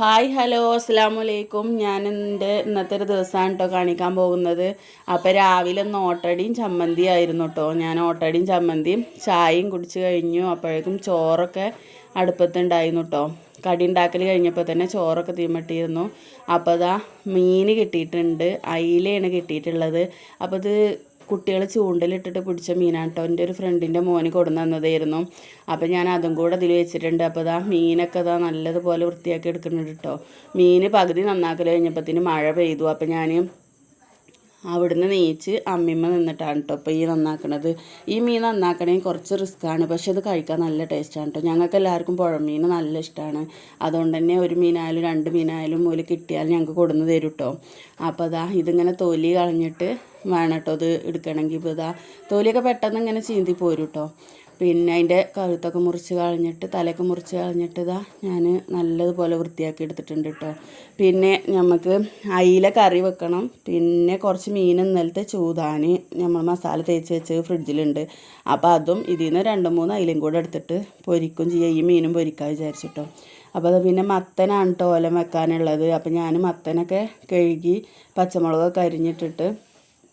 Hi hello അസ്സാം വലൈക്കും ഞാൻ എന്റെ ഇന്നത്തെ ഒരു ദിവസമാണ് കേട്ടോ കാണിക്കാൻ പോകുന്നത്. അപ്പോൾ രാവിലെ ഒന്ന് ഓട്ടടിയും ചമ്മന്തി ആയിരുന്നു കേട്ടോ ഞാൻ ഓട്ടടിയും ചമ്മന്തിയും ചായയും കുടിച്ച് കഴിഞ്ഞു. അപ്പോഴേക്കും ചോറൊക്കെ അടുപ്പത്തുണ്ടായിരുന്നു കേട്ടോ കടി ഉണ്ടാക്കൽ കഴിഞ്ഞപ്പോൾ തന്നെ ചോറൊക്കെ തീമട്ടിയിരുന്നു. അപ്പോൾ അതാ മീൻ കിട്ടിയിട്ടുണ്ട്. അയിലയാണ് കിട്ടിയിട്ടുള്ളത്. അപ്പോൾ ഇത് കുട്ടികൾ ചൂണ്ടലിട്ടിട്ട് പിടിച്ച മീനാട്ടോ എന്റെ ഒരു ഫ്രണ്ടിന്റെ മോന് കൊടുന്നു തന്നതായിരുന്നു. അപ്പോൾ ഞാൻ അതും കൂടെ അതിൽ വെച്ചിട്ടുണ്ട്. അപ്പോൾ ഇതാ മീനൊക്കെ ഇതാ നല്ലതുപോലെ വൃത്തിയാക്കി എടുക്കുന്നുണ്ട് കേട്ടോ മീൻ പകുതി നന്നാക്കൽ കഴിഞ്ഞപ്പത്തിന് മഴ പെയ്തു. അപ്പോൾ ഞാൻ അവിടുന്ന് നീച്ച് അമ്മിമ്മ നിന്നിട്ടാണ് കേട്ടോ ഇപ്പോൾ ഈ നന്നാക്കണത്. ഈ മീൻ നന്നാക്കണമെങ്കിൽ കുറച്ച് റിസ്ക്കാണ് പക്ഷേ ഇത് കഴിക്കാൻ നല്ല ടേസ്റ്റാണ് കേട്ടോ ഞങ്ങൾക്ക് എല്ലാവർക്കും പുഴമീൻ നല്ല ഇഷ്ടമാണ് അതുകൊണ്ട് തന്നെ ഒരു മീനായാലും രണ്ട് മീനായാലും മൂല കിട്ടിയാൽ ഞങ്ങൾക്ക് കൊടുന്ന് തരും കേട്ടോ അപ്പോൾ അതാ ഇതിങ്ങനെ തൊലി കളഞ്ഞിട്ട് വേണം കേട്ടോ ഇത് എടുക്കണമെങ്കിൽ. ഇപ്പോൾ ഇതാ തൊലിയൊക്കെ പെട്ടെന്ന് ഇങ്ങനെ ചീന്തി പോരും കേട്ടോ പിന്നെ അതിന്റെ കഴുത്തൊക്കെ മുറിച്ച് കളഞ്ഞിട്ട് തലയൊക്കെ മുറിച്ച് കളഞ്ഞിട്ട് ഇതാ ഞാൻ നല്ലതുപോലെ വൃത്തിയാക്കി എടുത്തിട്ടുണ്ട് കേട്ടോ. പിന്നെ നമുക്ക് അയില കറി വെക്കണം. പിന്നെ കുറച്ച് മീൻ ഇന്നലത്തെ ചൂതാൻ നമ്മൾ മസാല തേച്ച് വെച്ച് ഫ്രിഡ്ജിലുണ്ട്. അപ്പോൾ അതും ഇതിൽ നിന്ന് രണ്ട് മൂന്ന് അയിലും കൂടെ എടുത്തിട്ട് പൊരിക്കും ചെയ്യാം. ഈ മീനും പൊരിക്കാൻ വിചാരിച്ചിട്ടോ അപ്പോൾ അത് പിന്നെ മത്തനാണ് കേട്ടോ ഓലം വെക്കാനുള്ളത്. അപ്പോൾ ഞാൻ മത്തനൊക്കെ കഴുകി പച്ചമുളകൊക്കെ അരിഞ്ഞിട്ടിട്ട്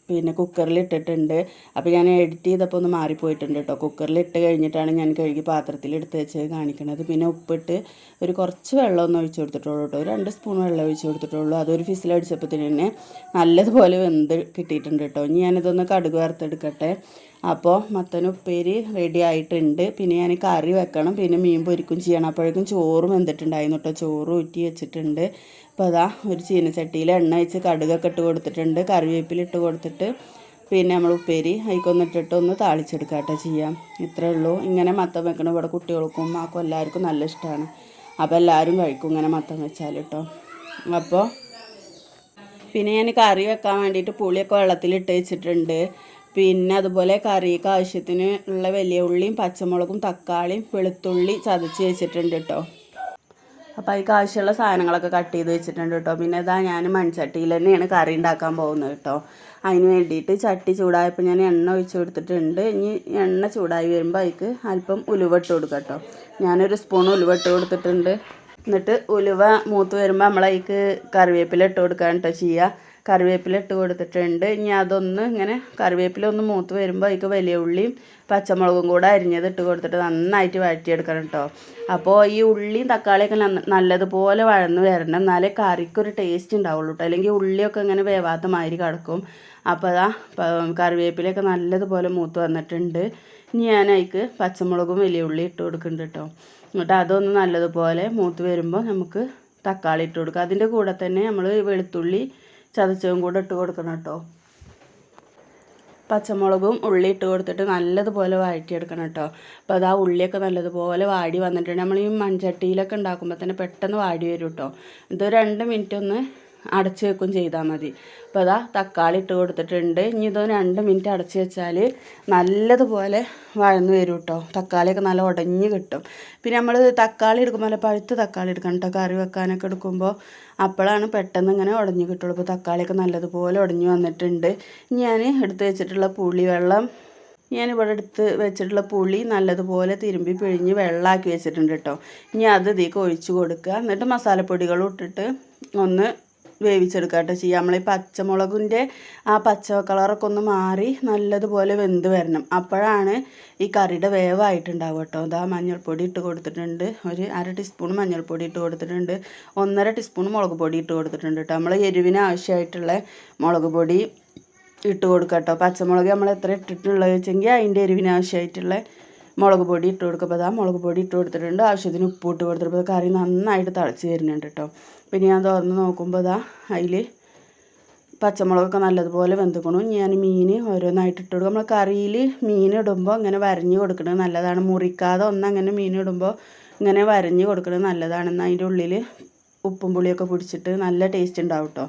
പിന്നെ കുക്കറിൽ ഇട്ടിട്ടുണ്ട്. അപ്പോൾ ഞാൻ എഡിറ്റ് ചെയ്തപ്പോൾ ഒന്ന് മാറിപ്പോയിട്ടുണ്ട് കേട്ടോ കുക്കറിൽ ഇട്ട് കഴിഞ്ഞിട്ടാണ് ഞാൻ കഴുകി പാത്രത്തിൽ എടുത്ത് വെച്ച് കാണിക്കുന്നത് പിന്നെ ഉപ്പിട്ട് ഒരു കുറച്ച് വെള്ളം ഒന്ന് ഒഴിച്ച് കൊടുത്തിട്ടുള്ളൂ കേട്ടോ രണ്ട് സ്പൂൺ വെള്ളം ഒഴിച്ച് കൊടുത്തിട്ടുള്ളൂ. അതൊരു ഫിസിലടിച്ചപ്പോൾ തന്നെ നല്ലതുപോലെ വെന്ത് കിട്ടിയിട്ടുണ്ട് കേട്ടോ ഇനി ഞാനിതൊന്ന് കടുക് വറുത്തെടുക്കട്ടെ. അപ്പോൾ മത്തൻ ഉപ്പേരി റെഡി ആയിട്ടുണ്ട്. പിന്നെ ഞാൻ കറി വെക്കണം. പിന്നെ മീൻ പൊരിക്കും ചെയ്യണം. അപ്പോഴേക്കും ചോറും വെന്തിട്ടുണ്ടായിരുന്നു കേട്ടോ ചോറ് ഊറ്റി വെച്ചിട്ടുണ്ട്. അപ്പോൾ അതാ ഒരു ചീനച്ചട്ടിയിൽ എണ്ണ വെച്ച് കടുകൊക്കെ ഇട്ട് കൊടുത്തിട്ടുണ്ട്. കറിവേപ്പിലിട്ട് കൊടുത്തിട്ട് പിന്നെ നമ്മൾ ഉപ്പേരി അതിക്കൊന്നിട്ടിട്ട് ഒന്ന് താളിച്ചെടുക്കുക കേട്ടോ ചെയ്യാം. ഇത്രേ ഉള്ളൂ. ഇങ്ങനെ മത്തം വെക്കണം ഇവിടെ കുട്ടികൾക്കും ആക്കും എല്ലാവർക്കും നല്ല ഇഷ്ടമാണ് അപ്പോൾ എല്ലാവരും കഴിക്കും ഇങ്ങനെ മത്തം വെച്ചാൽ കേട്ടോ അപ്പോൾ പിന്നെ ഞാൻ കറി വെക്കാൻ വേണ്ടിയിട്ട് പുളിയൊക്കെ വെള്ളത്തിലിട്ട് വെച്ചിട്ടുണ്ട്. പിന്നെ അതുപോലെ കറിക്ക് ആവശ്യത്തിന് ഉള്ള വലിയ ഉള്ളിയും പച്ചമുളകും തക്കാളിയും വെളുത്തുള്ളി ചതച്ച് വെച്ചിട്ടുണ്ട് കേട്ടോ അപ്പോൾ അതിക്ക് ആവശ്യമുള്ള സാധനങ്ങളൊക്കെ കട്ട് ചെയ്ത് വെച്ചിട്ടുണ്ട് കേട്ടോ പിന്നെ ഇതാ ഞാൻ മൺചട്ടിയിൽ തന്നെയാണ് കറി ഉണ്ടാക്കാൻ പോകുന്നത് കേട്ടോ അതിന് വേണ്ടിയിട്ട് ചട്ടി ചൂടായപ്പോൾ ഞാൻ എണ്ണ ഒഴിച്ച് കൊടുത്തിട്ടുണ്ട്. ഇനി എണ്ണ ചൂടായി വരുമ്പോൾ അതിക്ക് അല്പം ഉലുവ ഇട്ട് കൊടുക്കാം കേട്ടോ ഞാനൊരു സ്പൂൺ ഉലുവ ഇട്ട് കൊടുത്തിട്ടുണ്ട്. എന്നിട്ട് ഉലുവ മൂത്ത് വരുമ്പോൾ നമ്മളതിക്ക് കറിവേപ്പില ഇട്ട് കൊടുക്കാൻ കേട്ടോ ചെയ്യുക. കറിവേപ്പില ഇട്ട് കൊടുത്തിട്ടുണ്ട്. ഇനി അതൊന്ന് ഇങ്ങനെ കറിവേപ്പില ഒന്ന് മൂത്ത് വരുമ്പോൾ അതിക്ക് വലിയ ഉള്ളിയും പച്ചമുളകും കൂടെ അരിഞ്ഞത് ഇട്ട് കൊടുത്തിട്ട് നന്നായിട്ട് വഴറ്റിയെടുക്കണം കേട്ടോ അപ്പോൾ ഈ ഉള്ളിയും തക്കാളിയൊക്കെ നല്ലതുപോലെ വഴന്ന് വരണം. എന്നാലേ കറിക്കൊരു ടേസ്റ്റ് ഉണ്ടാവുള്ളൂ കേട്ടോ അല്ലെങ്കിൽ ഉള്ളിയൊക്കെ ഇങ്ങനെ വേവാത്ത മാതിരി കിടക്കും. അപ്പോൾ അതാ കറിവേപ്പിലയൊക്കെ നല്ലതുപോലെ മൂത്ത് വന്നിട്ടുണ്ട്. ഇനി ഞാൻ അതിക്ക് പച്ചമുളകും വലിയ ഉള്ളി ഇട്ട് കൊടുക്കുന്നുണ്ട് കേട്ടോ എന്നിട്ട് അതൊന്ന് നല്ലതുപോലെ മൂത്ത് വരുമ്പോൾ നമുക്ക് തക്കാളി ഇട്ട് കൊടുക്കുക അതിന്റെ കൂടെ തന്നെ നമ്മൾ വെളുത്തുള്ളി ചതച്ചതും കൂടെ ഇട്ട് കൊടുക്കണം കേട്ടോ. പച്ചമുളകും ഉള്ളി ഇട്ട് കൊടുത്തിട്ട് നല്ലതുപോലെ വഴറ്റിയെടുക്കണം കേട്ടോ. അപ്പോൾ അത് ആ ഉള്ളിയൊക്കെ നല്ലതുപോലെ വാടി വന്നിട്ടുണ്ട്. നമ്മൾ ഈ മൺചട്ടിയിലൊക്കെ ഉണ്ടാക്കുമ്പോൾ തന്നെ പെട്ടെന്ന് വാടി വരും കേട്ടോ. ഇത് രണ്ട് മിനിറ്റ് ഒന്ന് അടച്ച് വെക്കും ചെയ്താൽ മതി. അപ്പോൾ അതാ തക്കാളി ഇട്ട് കൊടുത്തിട്ടുണ്ട്. ഇനി ഇത് രണ്ട് മിനിറ്റ് അടച്ച് വെച്ചാൽ നല്ലതുപോലെ വഴന്നു വരും കേട്ടോ തക്കാളിയൊക്കെ നല്ല ഉടഞ്ഞ് കിട്ടും. പിന്നെ നമ്മൾ തക്കാളി എടുക്കുമ്പോൾ നല്ല പഴുത്ത് തക്കാളി എടുക്കണം കേട്ടോ കറി വെക്കാനൊക്കെ എടുക്കുമ്പോൾ അപ്പോഴാണ് പെട്ടെന്ന് ഇങ്ങനെ ഉടഞ്ഞ് കിട്ടുള്ളൂ. അപ്പോൾ തക്കാളിയൊക്കെ നല്ലതുപോലെ ഉടഞ്ഞ് വന്നിട്ടുണ്ട്. ഞാൻ എടുത്ത് വെച്ചിട്ടുള്ള പുളി വെള്ളം ഞാനിവിടെ എടുത്ത് വെച്ചിട്ടുള്ള പുളി നല്ലതുപോലെ തിരുമ്പി പിഴിഞ്ഞ് വെള്ളമാക്കി വെച്ചിട്ടുണ്ട് കേട്ടോ ഇനി അത് ഇതിലേക്ക് ഒഴിച്ച് കൊടുക്കുക. എന്നിട്ട് മസാലപ്പൊടികളും ഇട്ടിട്ട് ഒന്ന് വേവിച്ചെടുക്കുക കേട്ടോ ചെയ്യുക. നമ്മൾ ഈ പച്ചമുളകിന്റെ ആ പച്ച കളറൊക്കെ ഒന്ന് മാറി നല്ലതുപോലെ വെന്ത് വരണം. അപ്പോഴാണ് ഈ കറിയുടെ വേവായിട്ടുണ്ടാവുക കേട്ടോ. അതാ മഞ്ഞൾപ്പൊടി ഇട്ട് കൊടുത്തിട്ടുണ്ട്. ഒരു അര ടീസ്പൂൺ മഞ്ഞൾപ്പൊടി ഇട്ട് കൊടുത്തിട്ടുണ്ട്. ഒന്നര ടീസ്പൂൺ മുളക് പൊടി ഇട്ട് കൊടുത്തിട്ടുണ്ട് കേട്ടോ. നമ്മൾ എരിവിന് ആവശ്യമായിട്ടുള്ള മുളക് പൊടി ഇട്ട് കൊടുക്കുക കേട്ടോ. പച്ചമുളക് നമ്മൾ എത്ര ഇട്ടിട്ടുള്ളത് വെച്ചെങ്കിൽ അതിന്റെ എരിവിന് ആവശ്യമായിട്ടുള്ള മുളക് പൊടി ഇട്ട് കൊടുക്കുക അപ്പോൾ അതാ മുളക് പൊടി ഇട്ട് കൊടുത്തിട്ടുണ്ട്. ആവശ്യത്തിന് ഉപ്പ് ഇട്ട് കൊടുത്തിട്ട് കറി നന്നായിട്ട് തിളച്ച് വരുന്നുണ്ട് കേട്ടോ. പിന്നെ ഞാൻ തുറന്ന് നോക്കുമ്പോൾ അതാ അതിൽ പച്ചമുളകൊക്കെ നല്ലതുപോലെ വെന്തുക്കണു. ഞാൻ മീൻ ഓരോന്നായിട്ട് ഇട്ട് കൊടുക്കും. നമ്മൾ കറിയിൽ മീൻ ഇടുമ്പോൾ ഇങ്ങനെ വരഞ്ഞ് കൊടുക്കുന്നത് നല്ലതാണ്. മുറിക്കാതെ ഒന്നങ്ങനെ മീൻ ഇടുമ്പോൾ ഇങ്ങനെ വരഞ്ഞ് കൊടുക്കുന്നത് നല്ലതാണെന്ന് അതിന്റെ ഉള്ളിൽ ഉപ്പും പുളിയൊക്കെ പിടിച്ചിട്ട് നല്ല ടേസ്റ്റ് ഉണ്ടാവും കേട്ടോ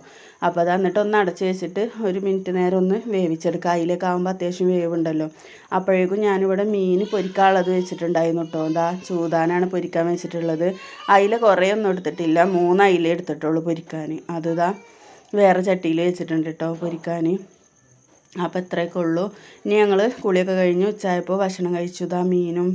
അപ്പോൾ അത് എന്നിട്ട് ഒന്ന് അടച്ച് വെച്ചിട്ട് ഒരു മിനിറ്റ് നേരം ഒന്ന് വേവിച്ചെടുക്കുക. അതിലേക്ക് ആകുമ്പോൾ അത്യാവശ്യം വേവുണ്ടല്ലോ. അപ്പോഴേക്കും ഞാനിവിടെ മീൻ പൊരിക്കാനുള്ളത് വെച്ചിട്ടുണ്ടായിരുന്നു കേട്ടോ എന്താ ചൂതാനാണ് പൊരിക്കാൻ വെച്ചിട്ടുള്ളത്. അതിൽ കുറേ ഒന്നും എടുത്തിട്ടില്ല. മൂന്ന് അയില എടുത്തിട്ടുള്ളൂ പൊരിക്കാൻ. അത് ഇതാ വേറെ ചട്ടിയിൽ വെച്ചിട്ടുണ്ട് കേട്ടോ പൊരിക്കാൻ. അപ്പോൾ ഇത്രയൊക്കെ ഉള്ളൂ. ഇനി ഞങ്ങൾ കുളിയൊക്കെ കഴിഞ്ഞ് ഉച്ചയായപ്പോൾ ഭക്ഷണം കഴിച്ചു. ഇതാ മീനും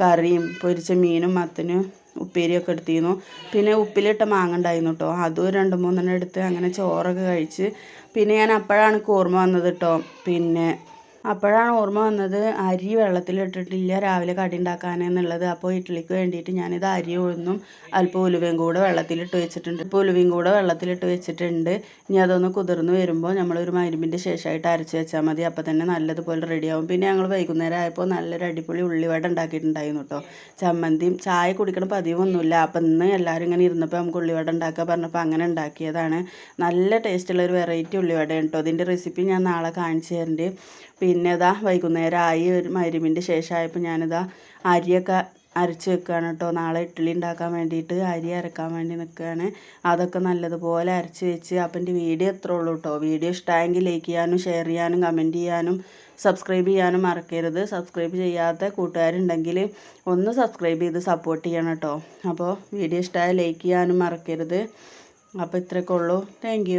കറിയും പൊരിച്ച മീനും മത്തനും ഉപ്പേരിയൊക്കെ എടുത്തിരുന്നു. പിന്നെ ഉപ്പിലിട്ട മാങ്ങ ഉണ്ടായിരുന്നു കേട്ടോ അതും രണ്ട് മൂന്നെണ്ണം എടുത്ത് അങ്ങനെ ചോറൊക്കെ കഴിച്ച് പിന്നെ ഞാൻ അപ്പോഴാണ് ഓർമ്മ വന്നത് കേട്ടോ പിന്നെ അപ്പോഴാണ് ഓർമ്മ വന്നത് അരി വെള്ളത്തിലിട്ടിട്ടില്ല രാവിലെ കടി ഉണ്ടാക്കാനെന്നുള്ളത് അപ്പോൾ ഇഡ്ഡലിക്ക് വേണ്ടിയിട്ട് ഞാനിത് അരി ഉഴുന്നും അല്പം ഉലുവയും കൂടെ വെള്ളത്തിലിട്ട് വെച്ചിട്ടുണ്ട്. ഇപ്പോൾ ഉലുവയും കൂടെ വെള്ളത്തിലിട്ട് വെച്ചിട്ടുണ്ട്. ഇനി അതൊന്ന് കുതിർന്ന് വരുമ്പോൾ നമ്മളൊരു മരുമ്പിന്റെ ശേഷമായിട്ട് അരച്ച് വെച്ചാൽ മതി. അപ്പോൾ തന്നെ നല്ലതുപോലെ റെഡിയാവും പിന്നെ ഞങ്ങൾ വൈകുന്നേരം ആയപ്പോൾ നല്ലൊരു അടിപൊളി ഉള്ളിവട ഉണ്ടാക്കിയിട്ടുണ്ടായിരുന്നു കേട്ടോ. ചമ്മന്തിയും ചായ കുടിക്കണ പതിവൊന്നുമില്ല. അപ്പം ഇന്ന് എല്ലാവരും ഇങ്ങനെ ഇരുന്നപ്പോൾ നമുക്ക് ഉള്ളിവട ഉണ്ടാക്കുക പറഞ്ഞപ്പോൾ അങ്ങനെ ഉണ്ടാക്കിയതാണ്. നല്ല ടേസ്റ്റുള്ള ഒരു വെറൈറ്റി ഉള്ളിവട കേട്ടോ. അതിന്റെ റെസിപ്പി ഞാൻ നാളെ കാണിച്ചു തരുന്നുണ്ട് പിന്നെ ഇതാ വൈകുന്നേരം ആയി ഒരു മരുമിന്റെ ശേഷമായപ്പോൾ ഞാനിതാ അരിയൊക്കെ അരച്ച് വെക്കുകയാണ് കേട്ടോ നാളെ ഇഡ്ഡലി ഉണ്ടാക്കാൻ വേണ്ടിയിട്ട് അരി അരക്കാൻ വേണ്ടി നിൽക്കുകയാണ് അതൊക്കെ നല്ലതുപോലെ അരച്ച് വെച്ച് അപ്പം എന്റെ വീഡിയോ എത്ര ഉള്ളൂ കേട്ടോ വീഡിയോ ഇഷ്ടമായെങ്കിൽ ലൈക്ക് ചെയ്യാനും ഷെയർ ചെയ്യാനും കമന്റ് ചെയ്യാനും സബ്സ്ക്രൈബ് ചെയ്യാനും മറക്കരുത്. സബ്സ്ക്രൈബ് ചെയ്യാത്ത കൂട്ടുകാരുണ്ടെങ്കിൽ ഒന്ന് സബ്സ്ക്രൈബ് ചെയ്ത് സപ്പോർട്ട് ചെയ്യണം കേട്ടോ അപ്പോൾ വീഡിയോ ഇഷ്ടമായ ലൈക്ക് ചെയ്യാനും മറക്കരുത്. അപ്പോൾ ഇത്രയൊക്കെ ഉള്ളൂ. താങ്ക്